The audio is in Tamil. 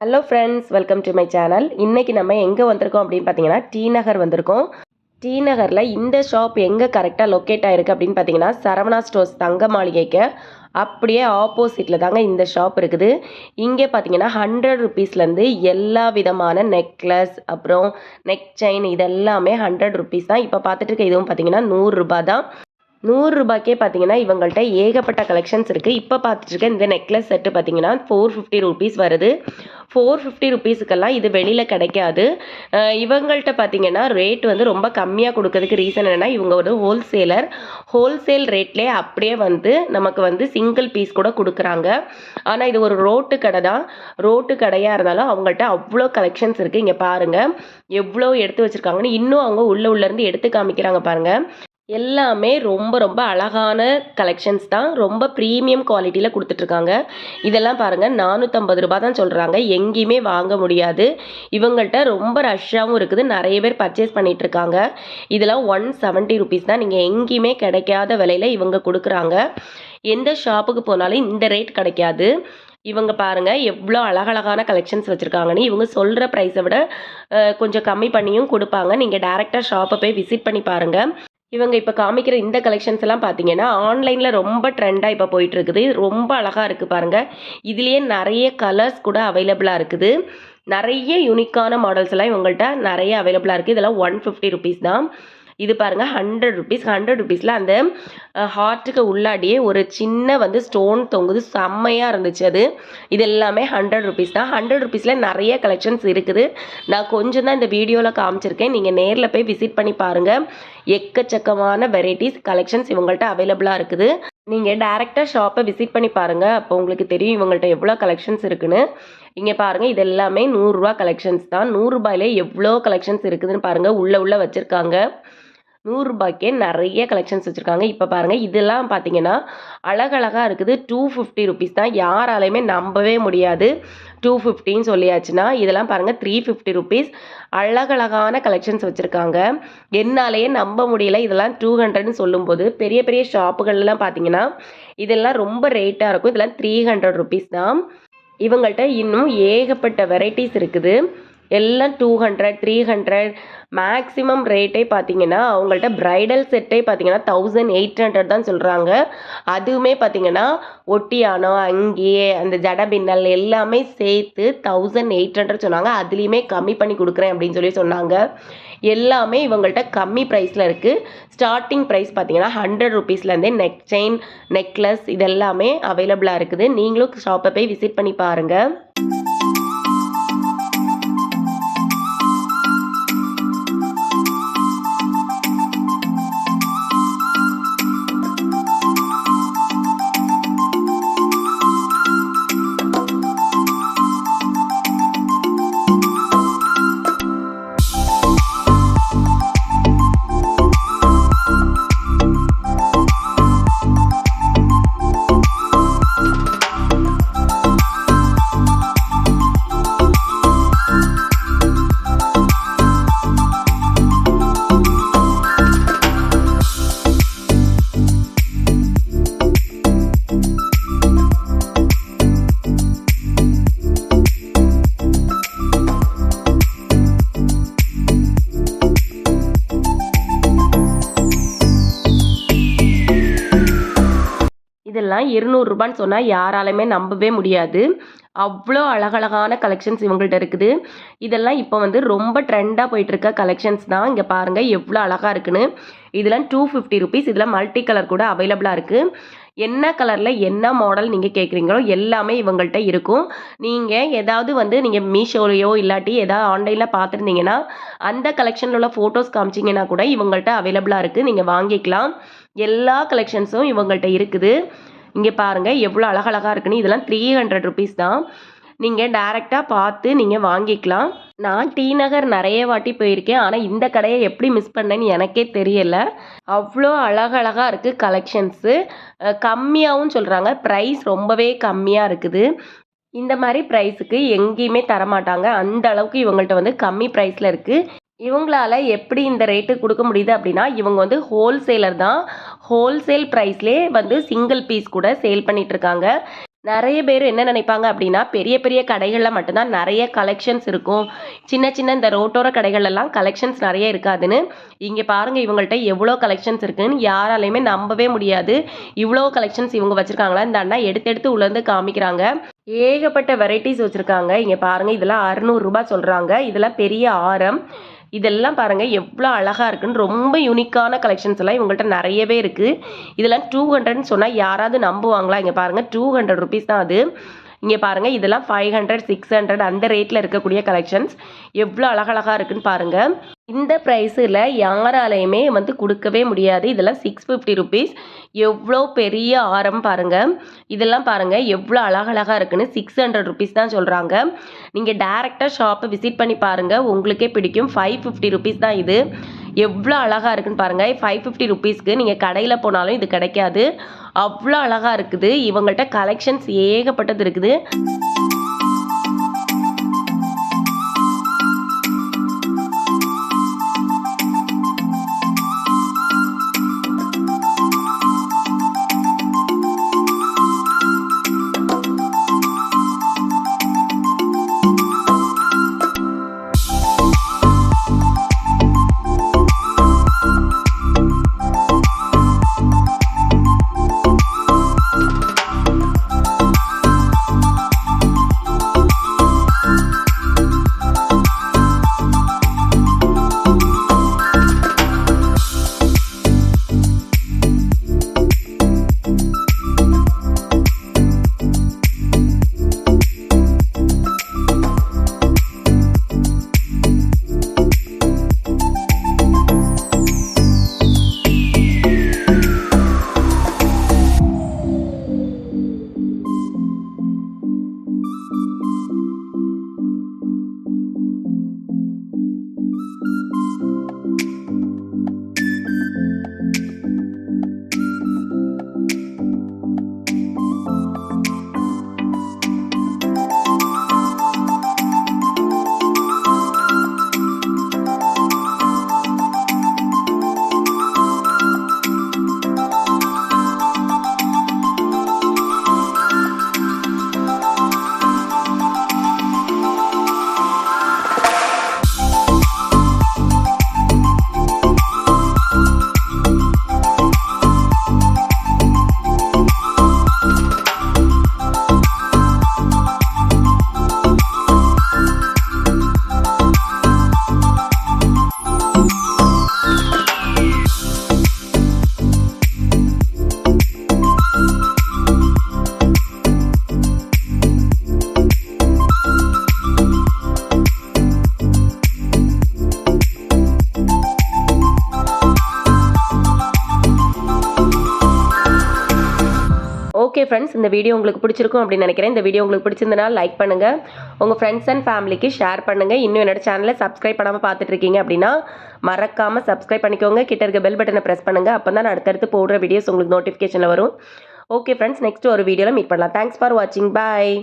Hello friends welcome to my channel இன்றைக்கி நம்ம எங்கே வந்திருக்கோம் அப்படின்னு பார்த்தீங்கன்னா டி நகர் வந்திருக்கோம். டி நகரில் இந்த ஷாப் எங்கே கரெக்டாக லொக்கேட் ஆயிருக்கு அப்படின்னு பார்த்தீங்கன்னா சரவணா ஸ்டோர்ஸ் தங்க மாளிகைக்கு அப்படியே ஆப்போசிட்டில் தாங்க இந்த ஷாப் இருக்குது. இங்கே பார்த்தீங்கன்னா ஹண்ட்ரட் ருபீஸ்லேருந்து எல்லா விதமான நெக்லஸ் அப்புறம் நெக் செயின் இதெல்லாமே ஹண்ட்ரட் ருபீஸ் தான். இப்போ பார்த்துட்டு இருக்க இதுவும் பார்த்தீங்கன்னா நூறுரூபா தான். நூறுரூபாய்க்கே பார்த்தீங்கன்னா இவங்கள்ட்ட ஏகப்பட்ட கலெக்ஷன்ஸ் இருக்குது இப்போ பார்த்துட்டு இருக்க இந்த நெக்லஸ் செட்டு பார்த்தீங்கன்னா ஃபோர் ஃபிஃப்டி ருபீஸ் வருது. ஃபோர் ஃபிஃப்டி ருபீஸுக்கெல்லாம் இது வெளியில் கிடைக்காது. இவங்கள்ட்ட பார்த்தீங்கன்னா ரேட் வந்து ரொம்ப கம்மியாக கொடுக்கறதுக்கு ரீசன் என்னென்னா இவங்க ஒரு ஹோல்சேலர் ஹோல்சேல் ரேட்லேயே அப்படியே வந்து நமக்கு வந்து சிங்கிள் பீஸ் கூட கொடுக்குறாங்க. ஆனால் இது ஒரு ரோட்டு கடை தான். ரோட்டு கடையாக இருந்தாலும் அவங்கள்ட்ட அவ்வளோ கலெக்ஷன்ஸ் இருக்குது இங்கே பாருங்கள் எவ்வளோ எடுத்து வச்சுருக்காங்கன்னு இன்னும் அவங்க உள்ள உள்ளேருந்து எடுத்து காமிக்கிறாங்க பாருங்கள் எல்லாமே ரொம்ப ரொம்ப அழகான கலெக்ஷன்ஸ் தான். ரொம்ப ப்ரீமியம் குவாலிட்டியில் கொடுத்துட்ருக்காங்க. இதெல்லாம் பாருங்கள் நானூற்றம்பது ரூபா தான் சொல்கிறாங்க எங்கேயுமே வாங்க முடியாது. இவங்கள்ட்ட ரொம்ப ரஷ்ஷாகவும் இருக்குது. நிறைய பேர் பர்ச்சேஸ் பண்ணிகிட்ருக்காங்க இதெல்லாம் ஒன் செவன்ட்டி ருபீஸ் தான். நீங்கள் எங்கேயுமே கிடைக்காத விலையில் இவங்க கொடுக்குறாங்க. எந்த ஷாப்புக்கு போனாலும் இந்த ரேட் கிடைக்காது. இவங்க பாருங்கள் எவ்வளோ அழகழகான கலெக்ஷன்ஸ் வச்சுருக்காங்கன்னு. இவங்க சொல்கிற ப்ரைஸை விட கொஞ்சம் கம்மி பண்ணியும் கொடுப்பாங்க. நீங்கள் டேரெக்டாக ஷாப்பை போய் விசிட் பண்ணி பாருங்கள் இவங்க இப்போ காமிக்கிற இந்த கலெக்ஷன்ஸ் எல்லாம் பார்த்தீங்கன்னா ஆன்லைனில் ரொம்ப ட்ரெண்டாக இப்போ போயிட்டு இருக்குது ரொம்ப அழகாக இருக்குது பாருங்கள் இதுலேயே நிறைய கலர்ஸ் கூட அவைலபிளாக இருக்குது. நிறைய யூனிக்கான மாடல்ஸ் எல்லாம் இவங்கள்ட்ட நிறைய அவைலபிளாக இருக்குது இதெல்லாம் ஒன் ஃபிஃப்டி ருபீஸ் தான். இது பாருங்கள் ஹண்ட்ரட் ருபீஸ் ஹண்ட்ரட் ருபீஸில் அந்த ஹார்ட்டுக்கு உள்ளாடியே ஒரு சின்ன வந்து ஸ்டோன் தொங்குது. செம்மையாக இருந்துச்சு அது. இது எல்லாமே ஹண்ட்ரட் ருபீஸ் தான். ஹண்ட்ரட் ருபீஸில் நிறைய கலெக்ஷன்ஸ் இருக்குது. நான் கொஞ்சம் தான் இந்த வீடியோவில் காமிச்சிருக்கேன். நீங்கள் நேரில் போய் விசிட் பண்ணி பாருங்கள் எக்கச்சக்கமான வெரைட்டிஸ் கலெக்ஷன்ஸ் இவங்கள்ட்ட அவைலபிளாக இருக்குது. நீங்கள் டேரெக்டாக ஷாப்பை விசிட் பண்ணி பாருங்கள் அப்போ உங்களுக்கு தெரியும் இவங்கள்ட்ட எவ்வளோ கலெக்ஷன்ஸ் இருக்குன்னு. இங்கே பாருங்கள் இது எல்லாமே நூறுரூவா கலெக்ஷன்ஸ் தான். நூறுரூபாயிலே எவ்வளோ கலெக்ஷன்ஸ் இருக்குதுன்னு பாருங்கள் உள்ளே உள்ளே வச்சுருக்காங்க. நூறுரூபாய்க்கே நிறைய கலெக்ஷன்ஸ் வச்சுருக்காங்க. இப்போ பாருங்கள் இதெல்லாம் பார்த்தீங்கன்னா அழகழகாக இருக்குது. டூ ஃபிஃப்டி ருபீஸ் தான். யாராலையுமே நம்பவே முடியாது. டூ ஃபிஃப்டின்னு சொல்லியாச்சுன்னா இதெல்லாம் பாருங்கள் த்ரீ ஃபிஃப்டி ருபீஸ் அழகழகான கலெக்ஷன்ஸ் வச்சுருக்காங்க. என்னாலேயே நம்ப முடியல. இதெல்லாம் டூ ஹண்ட்ரட்னு சொல்லும்போது பெரிய பெரிய ஷாப்புகள்லாம் பார்த்தீங்கன்னா இதெல்லாம் ரொம்ப ரேட்டாக இருக்கும். இதெல்லாம் த்ரீ ஹண்ட்ரட் ருபீஸ் தான். இவங்கள்ட்ட இன்னும் ஏகப்பட்ட வெரைட்டிஸ் இருக்குது. எல்லாம் two hundred three hundred maximum ரேட்டே பார்த்தீங்கன்னா அவங்கள்ட்ட ப்ரைடல் செட்டே பார்த்தீங்கன்னா தௌசண்ட் எயிட் ஹண்ட்ரட் தான் சொல்கிறாங்க அதுவுமே பார்த்தீங்கன்னா ஒட்டியானோ அங்கேயே அந்த ஜட பின்னல் எல்லாமே சேர்த்து தௌசண்ட் எயிட் ஹண்ட்ரட் சொன்னாங்க. அதுலேயுமே கம்மி பண்ணி கொடுக்குறேன் அப்படின்னு சொல்லி சொன்னாங்க. எல்லாமே இவங்கள்ட்ட கம்மி ப்ரைஸில் இருக்குது ஸ்டார்டிங் ப்ரைஸ் பார்த்தீங்கன்னா ஹண்ட்ரட் ருபீஸ்லேருந்தே நெக் செயின் நெக்லஸ் இதெல்லாமே அவைலபிளாக இருக்குது. நீங்களும் ஷாப்பை போய் விசிட் பண்ணி பாருங்கள் இதெல்லாம் இருநூறுபான்னு சொன்னால் யாராலுமே நம்பவே முடியாது. அவ்வளோ அழகழகான கலெக்ஷன்ஸ் இவங்கள்ட்ட இருக்குது. இதெல்லாம் இப்போ வந்து ரொம்ப ட்ரெண்டாக போயிட்டுருக்க கலெக்ஷன்ஸ் தான். இங்கே பாருங்கள் எவ்வளோ அழகாக இருக்குன்னு. இதெல்லாம் டூ ஃபிஃப்டி ருபீஸ் இதில் மல்டி கலர் கூட அவைலபிளாக இருக்குது என்ன கலரில் என்ன மாடல் நீங்கள் கேட்குறீங்களோ எல்லாமே இவங்கள்ட்ட இருக்கும். நீங்கள் ஏதாவது வந்து நீங்கள் மீஷோலையோ இல்லாட்டி ஏதாவது ஆன்லைனில் பார்த்துருந்தீங்கன்னா அந்த கலெக்ஷனில் உள்ள ஃபோட்டோஸ் காமிச்சிங்கன்னா கூட இவங்கள்ட்ட அவைலபிளாக இருக்குது நீங்கள் வாங்கிக்கலாம். எல்லா கலெக்ஷன்ஸும் இவங்கள்ட்ட இருக்குது. இங்கே பாருங்கள் எவ்வளோ அழகழகாக இருக்குன்னு. இதெல்லாம் த்ரீ ஹண்ட்ரட் ருபீஸ் தான். நீங்கள் டேரெக்டாக பார்த்து நீங்கள் வாங்கிக்கலாம். நான் டி நகர் நிறைய வாட்டி போயிருக்கேன். ஆனால் இந்த கடையை எப்படி மிஸ் பண்ணேன்னு எனக்கே தெரியல. அவ்வளோ அழகழகாக இருக்குது கலெக்ஷன்ஸு கம்மியாகவும் சொல்கிறாங்க ப்ரைஸ் ரொம்பவே கம்மியாக இருக்குது. இந்த மாதிரி ப்ரைஸுக்கு எங்கேயுமே தரமாட்டாங்க. அந்த அளவுக்கு இவங்கள்ட்ட வந்து கம்மி ப்ரைஸில் இருக்குது இவங்களால எப்படி இந்த ரேட்டு கொடுக்க முடியுது அப்படின்னா இவங்க வந்து ஹோல்சேலர் தான். ஹோல்சேல் ப்ரைஸ்லேயே வந்து சிங்கிள் பீஸ் கூட சேல் பண்ணிட்டு இருக்காங்க. நிறைய பேர் என்ன நினைப்பாங்க அப்படின்னா பெரிய பெரிய கடைகளில் மட்டும்தான் நிறைய கலெக்ஷன்ஸ் இருக்கும். சின்ன சின்ன இந்த ரோட்டோர கடைகளெல்லாம் கலெக்ஷன்ஸ் நிறைய இருக்காதுன்னு. இங்கே பாருங்கள் இவங்கள்ட்ட எவ்வளோ கலெக்ஷன்ஸ் இருக்குன்னு யாராலையுமே நம்பவே முடியாது. இவ்வளோ கலெக்ஷன்ஸ் இவங்க வச்சுருக்காங்களா? இந்த அண்ணா எடுத்து எடுத்து உள்ளேருந்து காமிக்கிறாங்க. ஏகப்பட்ட வெரைட்டிஸ் வச்சுருக்காங்க. இங்கே பாருங்கள் இதெல்லாம் அறநூறுரூபா சொல்கிறாங்க இதெல்லாம் பெரிய ஆரம். இதெல்லாம் பாருங்கள் எவ்வளோ அழகாக இருக்குன்னு ரொம்ப யூனிக்கான கலெக்ஷன்ஸ் எல்லாம் இவங்கள்ட்ட நிறையவே இருக்குது இதெல்லாம் டூ ஹண்ட்ரட்னு சொன்னால் யாராவது நம்புவாங்களா? இங்கே பாருங்கள் டூ ஹண்ட்ரட் ருபீஸ் தான் அது. இங்கே பாருங்கள் இதெல்லாம் ஃபைவ் ஹண்ட்ரட் சிக்ஸ் ஹண்ட்ரட் அந்த ரேட்டில் இருக்கக்கூடிய கலெக்ஷன்ஸ் எவ்வளோ அழகழகாக இருக்குன்னு பாருங்கள் இந்த ப்ரைஸில் யாராலையுமே வந்து கொடுக்கவே முடியாது. இதெல்லாம் சிக்ஸ் ஃபிஃப்டி ருபீஸ் எவ்வளோ பெரிய ஆரம் பாருங்கள் இதெல்லாம் பாருங்கள் எவ்வளோ அழகழகாக இருக்குன்னு சிக்ஸ் ஹண்ட்ரட் ருபீஸ் தான் சொல்கிறாங்க நீங்கள் டேரெக்டாக ஷாப்பை விசிட் பண்ணி பாருங்கள் உங்களுக்கே பிடிக்கும். ஃபைவ் ஃபிஃப்டி ருபீஸ் தான் இது. எவ்வளோ அழகாக இருக்குன்னு பாருங்கள் ஃபைவ் ஃபிஃப்டி ருபீஸ்க்கு நீங்கள் கடையில் போனாலும் இது கிடைக்காது. அவ்வளோ அழகாக இருக்குது. இவங்கள்ட்ட கலெக்ஷன்ஸ் ஏகப்பட்டது இருக்குது. ஃப்ரெண்ட்ஸ் இந்த வீடியோ உங்களுக்கு பிடிச்சிருக்கும் அப்படின்னு நினைக்கிறேன். இந்த வீடியோ உங்களுக்கு பிடிச்சிருந்தனால லைக் பண்ணுங்கள் உங்கள் ஃப்ரெண்ட்ஸ் அண்ட் ஃபேமிலிக்கு ஷேர் பண்ணுங்கள் இன்னும் என்னோட சேனலை சப்ஸ்கிரைப் பண்ணாமல் பார்த்துட்டு இருக்கீங்க அப்படின்னா மறக்காமல் சப்ஸ்கிரைப் பண்ணிக்கோங்க. கிட்ட இருக்க பெல் பட்டனை ப்ரெஸ் பண்ணுங்கள் அப்போ தான் நான் அடுத்தடுத்து போடுற வீடியோஸ் உங்களுக்கு நோட்டிஃபிகேஷனில் வரும். ஓகே ஃப்ரெண்ட்ஸ் நெக்ஸ்ட் ஒரு வீடியோவில் மீட் பண்ணலாம். தேங்க்ஸ் ஃபார் வாட்சிங் பாய்